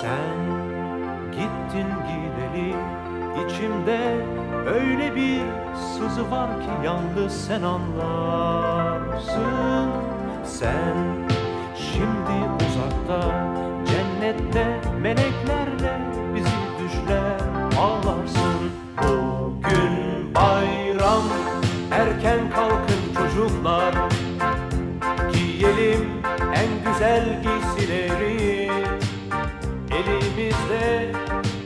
Sen gittin gideli içimde öyle bir sızı var ki yalnız sen anlarsın. Sen şimdi uzakta cennette meleklerle bizi düşler ağlarsın